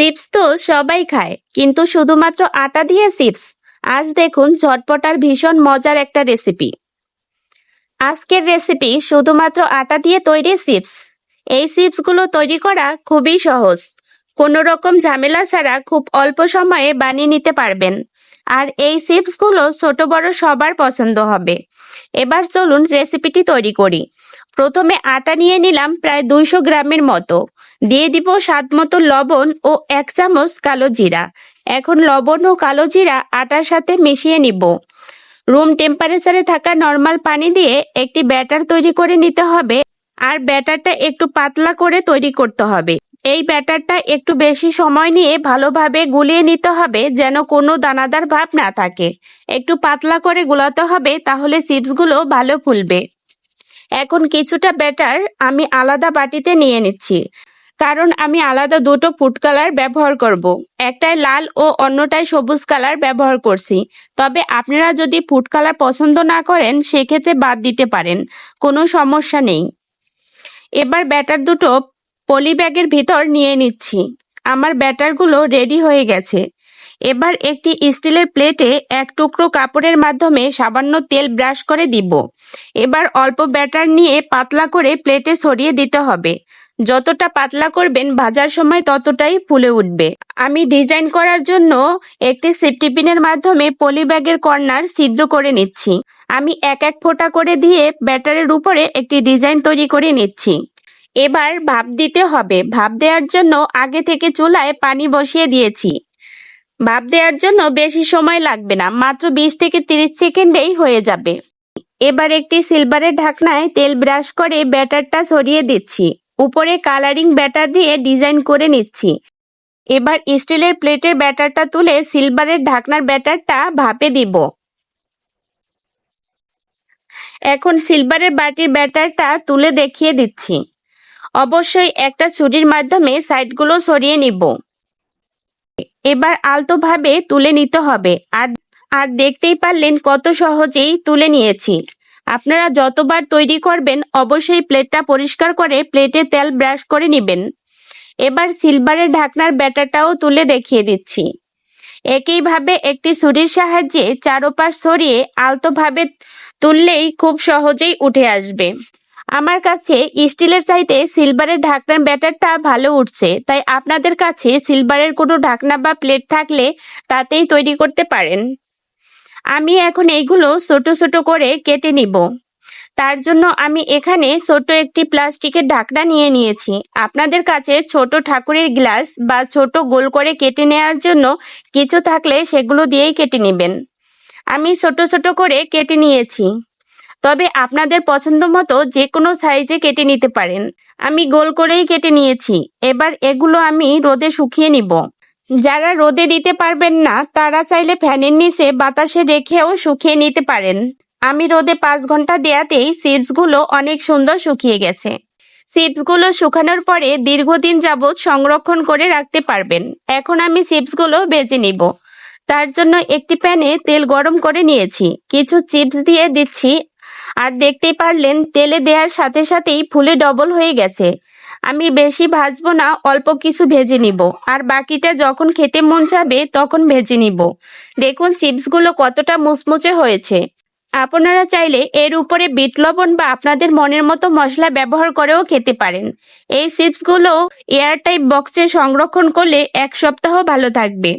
Chips তো সবাই খায়, কিন্তু শুধুমাত্র আটা দিয়ে চিপস আজ দেখুন ঝটপটার ভীষণ মজার একটা রেসিপি আজকের রেসিপি শুধুমাত্র আটা দিয়ে তৈরি চিপস এই চিপসগুলো তৈরি করা খুবই সহজ। কোনো রকম ঝামেলা ছাড়া খুব অল্প সময়ে বানিয়ে নিতে পারবেন। আর এই চিপসগুলো ছোট বড় সবার পছন্দ হবে। এবার চলুন রেসিপিটি তৈরি করি। প্রথমে আটা নিয়ে নিলাম প্রায় দুইশো গ্রামের মতো। দিয়ে দিব স্বাদ মতো লবণ ও এক চামচ কালো জিরা। এখন লবণ ও কালো জিরা আটার সাথে মিশিয়ে নিব। রুম টেম্পারেচারে থাকা নর্মাল পানি দিয়ে একটি ব্যাটার তৈরি করে নিতে হবে আর ব্যাটারটা একটু পাতলা করে তৈরি করতে হবে। এই ব্যাটারটা একটু বেশি সময় নিয়ে ভালোভাবে গুলিয়ে নিতে হবে যেন কোনো দানাদার ভাব না থাকে। একটু পাতলা করে গুলাতে হবে তাহলে চিপসগুলো ভালো ফুলবে। এখন কিছুটা ব্যাটার আমি আলাদা বাটিতে নিয়ে নিচ্ছি। কারণ আমি আলাদা দুটো ফুড কালার ব্যবহার করব। একটাই লাল ও অন্যটাই সবুজ কালার ব্যবহার করছি। তবে আপনারা যদি ফুড কালার পছন্দ না করেন, সেক্ষেত্রে বাদ দিতে পারেন। কোনো সমস্যা নেই। এবার ব্যাটার দুটো পলি ব্যাগের ভিতর নিয়ে নিচ্ছি। আমার ব্যাটারগুলো রেডি হয়ে গেছে। এবার একটি স্টিলের প্লেটে এক টুকরো কাপড়ের মাধ্যমে সামান্য তেল ব্রাশ করে দিব। এবার অল্প ব্যাটার নিয়ে পাতলা করে প্লেটে ছড়িয়ে দিতে হবে। যতটা পাতলা করবেন ভাজার সময় ততটাই ফুলে উঠবে। আমি ডিজাইন করার জন্য একটি সেফটি পিনের মাধ্যমে পলি ব্যাগের কর্নার ছিদ্র করে নিচ্ছি। আমি এক এক ফোঁটা করে দিয়ে ব্যাটারের উপরে একটি ডিজাইন তৈরি করে নিচ্ছি। এবার ভাপ দিতে হবে। ভাপ দেওয়ার জন্য আগে থেকে চুলায় পানি বসিয়ে দিয়েছি। ভাপ দেওয়ার জন্য বেশি সময় লাগবে না, মাত্র বিশ থেকে তিরিশ সেকেন্ডেই হয়ে যাবে। এবার একটি সিলভারের ঢাকনায় তেল ব্রাশ করে ব্যাটারটা সরিয়ে দিচ্ছি। উপরে কালারিং ব্যাটার দিয়ে ডিজাইন করে নিচ্ছি। এবার স্টিলের প্লেটের ব্যাটারটা তুলে সিলভারের ঢাকনার ব্যাটারটা ভাপে দিব। এখন সিলভারের বাটির ব্যাটারটা তুলে দেখিয়ে দিচ্ছি। অবশ্যই একটা ছুরির মাধ্যমে সাইডগুলো সরিয়ে নিব। এবার আলতোভাবে তুলে নিতে হবে। আর আর দেখতেই পারলেন কত সহজেই তুলে নিয়েছি। আপনারা যতবার তৈরি করবেন, অবশ্যই প্লেটটা পরিষ্কার করে প্লেটে তেল ব্রাশ করে নেবেন। এবার সিলভারের ঢাকনার ব্যাটারটাও তুলে দেখিয়ে দিচ্ছি। একইভাবে একটি ছুরির সাহায্যে চারোপাশ সরিয়ে আলতোভাবে তুললেই খুব সহজেই উঠে আসবে। আমার কাছে স্টিলের চাইতে সিলভারের ঢাকনার ব্যাটারটা ভালো উঠছে, তাই আপনাদের কাছে সিলভারের কোনো ঢাকনা বা প্লেট থাকলে তাতেই তৈরি করতে পারেন। আমি এখন এইগুলো ছোট ছোট করে কেটে নিব। তার জন্য আমি এখানে ছোট একটি প্লাস্টিকের ঢাকনা নিয়ে নিয়েছি। আপনাদের কাছে ছোট ঠাকুরের গ্লাস বা ছোট গোল করে কেটে নেওয়ার জন্য কিছু থাকলে সেগুলো দিয়েই কেটে নেবেন। আমি ছোট ছোট করে কেটে নিয়েছি। তবে আপনাদের পছন্দ মতো যে কোনো সাইজে কেটে নিতে পারেন। আমি গোল করেই কেটে নিয়েছি। এবার এগুলো আমি রোদে শুকিয়ে নিব। যারা রোদে দিতে পারবেন না, তারা চাইলে ফ্যানের নিচে বাতাসে রেখেও শুকিয়ে নিতে পারেন। আমি রোদে পাঁচ ঘণ্টা দেয়াতেই চিপসগুলো অনেক সুন্দর শুকিয়ে গেছে। চিপসগুলো শুকানোর পরে দীর্ঘদিন যাবৎ সংরক্ষণ করে রাখতে পারবেন। এখন আমি চিপসগুলো বেজে নিব। তার জন্য একটি প্যানে তেল গরম করে নিয়েছি। কিছু চিপস দিয়ে দিচ্ছি আর দেখতেই পারলেন তেলে দেওয়ার সাথে সাথেই ফুলে ডবল হয়ে গেছে। আমি বেশি ভাজবো না, অল্প কিছু ভেজে নিব। আর বাকিটা যখন খেতে মন যাবে তখন ভেজে নিব। দেখুন চিপসগুলো কতটা মুচমুচে হয়েছে। আপনারা চাইলে এর উপরে বিট লবণ বা আপনাদের মনের মতো মশলা ব্যবহার করেও খেতে পারেন। এই চিপসগুলো এয়ারটাইট বক্সে সংরক্ষণ করলে এক সপ্তাহ ভালো থাকবে।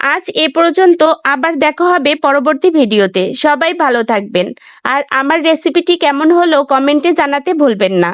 আজ এ পর্যন্ত আবার দেখা হবে পরবর্তী ভিডিওতে। সবাই ভালো থাকবেন। আর আমার রেসিপিটি কেমন হলো কমেন্টে জানাতে ভুলবেন না।